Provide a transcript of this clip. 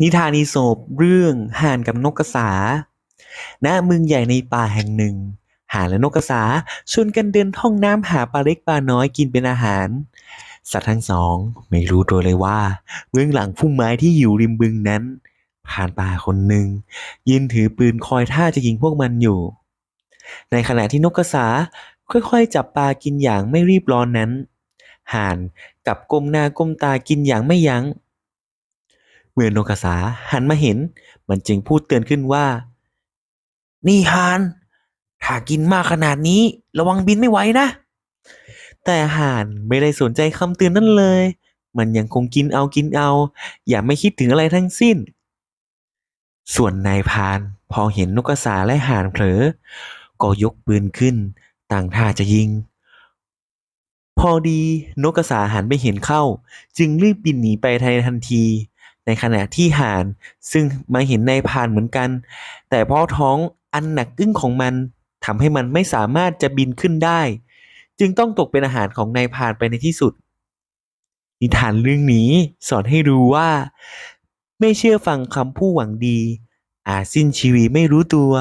นิทานีโสปเรื่องห่านกับนกกระสา ณ เมืองใหญ่ในป่าแห่งหนึ่ง ห่านและนกกระสาชวนกันเดินท่องน้ำหาปลาเล็กปลาน้อยกินเป็นอาหาร สัตว์ทั้งสองไม่รู้ตัวเลยว่า เบื้องหลังพุ่มไม้ที่อยู่ริมบึงนั้น ผ่านป่าคนหนึ่งยืนถือปืนคอยท่าจะยิงพวกมันอยู่ ในขณะที่นกกระสาค่อยๆ จับปลากินอย่างไม่รีบร้อนนั้น ห่านกับก้มหน้าก้มตากินอย่างไม่ยัง้ง เมื่อนกกระสาหันมาเห็น มันจึงพูดเตือนขึ้นว่า นี่ฮานถ้ากินมากขนาดนี้ ระวังบินไม่ไหวนะ แต่ห่านไม่ได้สนใจคำเตือนนั้นเลย มันยังคงกินเอากินเอา อย่าไม่คิดถึงอะไรทั้งสิ้น ส่วนนายพานพอเห็นนกกระสาและห่านเผลอ ก็ยกปืนขึ้น ต่างท่าจะยิง พอดีนกกระสาหันไปเห็นเข้า จึงรีบบินหนีไปทันที ในขณะที่ห่านซึ่งมาเห็นนายพานเหมือนกัน แต่เพราะท้องอันหนักอึ้งของมันทำให้มันไม่สามารถจะบินขึ้นได้ จึงต้องตกเป็นอาหารของนายพานไปในที่สุด นิทานเรื่องนี้สอนให้รู้ว่า ไม่เชื่อฟังคำผู้หวังดี อาจสิ้นชีวิตไม่รู้ตัว